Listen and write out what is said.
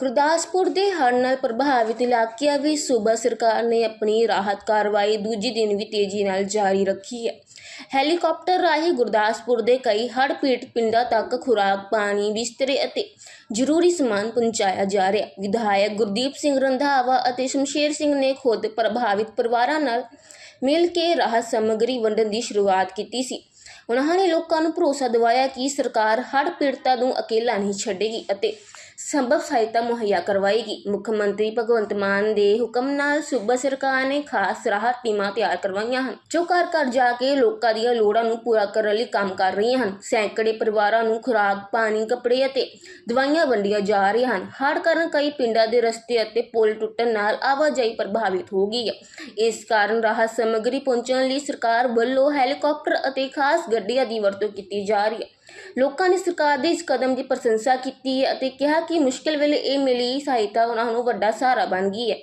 ਗੁਰਦਾਸਪੁਰ ਦੇ ਹੜ੍ਹ ਨਾਲ ਪ੍ਰਭਾਵਿਤ ਇਲਾਕਿਆਂ ਵਿੱਚ ਸੂਬਾ ਸਰਕਾਰ ਨੇ ਆਪਣੀ ਰਾਹਤ ਕਾਰਵਾਈ ਦੂਜੇ ਦਿਨ ਵੀ ਤੇਜ਼ੀ ਨਾਲ ਜਾਰੀ ਰੱਖੀ ਹੈ। ਹੈਲੀਕਾਪਟਰ ਰਾਹੀਂ ਗੁਰਦਾਸਪੁਰ ਦੇ ਕਈ ਹੜ੍ਹ ਪੀੜਤ ਪਿੰਡਾਂ ਤੱਕ ਖੁਰਾਕ, ਪਾਣੀ, ਬਿਸਤਰੇ ਅਤੇ ਜ਼ਰੂਰੀ ਸਮਾਨ ਪਹੁੰਚਾਇਆ ਜਾ ਰਿਹਾ ਵਿਧਾਇਕ ਗੁਰਦੀਪ ਸਿੰਘ ਰੰਧਾਵਾ ਅਤੇ ਸ਼ਮਸ਼ੇਰ ਸਿੰਘ ਨੇ ਖੁਦ ਪ੍ਰਭਾਵਿਤ ਪਰਿਵਾਰਾਂ ਨਾਲ ਮਿਲ ਕੇ ਰਾਹਤ ਸਮੱਗਰੀ ਵੰਡਣ ਦੀ ਸ਼ੁਰੂਆਤ ਕੀਤੀ ਸੀ। ਉਨ੍ਹਾਂ ਨੇ ਲੋਕਾਂ ਨੂੰ ਭਰੋਸਾ ਦਿਵਾਇਆ ਕਿ ਸਰਕਾਰ ਹੜ੍ਹ ਪੀੜਤਾਂ ਨੂੰ ਅਕੇਲਾ ਨਹੀਂ ਛੱਡੇਗੀ ਅਤੇ ਸੰਭਵ ਸਹਾਇਤਾ ਮੁਹੱਈਆ ਕਰਵਾਏਗੀ। ਮੁੱਖ ਮੰਤਰੀ ਭਗਵੰਤ ਮਾਨ ਦੇ ਹੁਕਮ ਨਾਲ ਸੂਬਾ ਸਰਕਾਰ ਨੇ ਖਾਸ ਰਾਹਤ ਟੀਮਾਂ ਤਿਆਰ ਕਰਵਾਈਆਂ ਹਨ, ਜੋ ਘਰ ਘਰ ਜਾ ਕੇ ਲੋਕਾਂ ਦੀਆਂ ਲੋੜਾਂ ਨੂੰ ਪੂਰਾ ਕਰਨ ਲਈ ਕੰਮ ਕਰ ਰਹੀਆਂ ਹਨ। ਸੈਂਕੜੇ ਪਰਿਵਾਰਾਂ ਨੂੰ ਖੁਰਾਕ, ਪਾਣੀ, ਕੱਪੜੇ ਅਤੇ ਦਵਾਈਆਂ ਵੰਡੀਆਂ ਜਾ ਰਹੀਆਂ ਹਨ। ਹੜ੍ਹ ਕਾਰਨ ਕਈ ਪਿੰਡਾਂ ਦੇ ਰਸਤੇ ਅਤੇ ਪੁਲ ਟੁੱਟਣ ਨਾਲ ਆਵਾਜਾਈ ਪ੍ਰਭਾਵਿਤ ਹੋ ਗਈ ਹੈ। ਇਸ ਕਾਰਨ ਰਾਹਤ ਸਮੱਗਰੀ ਪਹੁੰਚਣ ਲਈ ਸਰਕਾਰ ਵੱਲੋਂ ਹੈਲੀਕਾਪਟਰ ਅਤੇ ਖਾਸ ਗੱਡੀਆਂ ਦੀ ਵਰਤੋਂ ਕੀਤੀ ਜਾ ਰਹੀ ਹੈ। ਲੋਕਾਂ ਨੇ ਸਰਕਾਰ ਦੇ ਇਸ ਕਦਮ ਦੀ ਪ੍ਰਸ਼ੰਸਾ ਕੀਤੀ ਹੈ ਅਤੇ ਕਿਹਾ ਕਿ ਮੁਸ਼ਕਿਲ ਵੇਲੇ ਇਹ ਮਿਲੀ ਸਹਾਇਤਾ ਉਹਨਾਂ ਨੂੰ ਵੱਡਾ ਸਹਾਰਾ ਬਣ ਗਈ ਹੈ।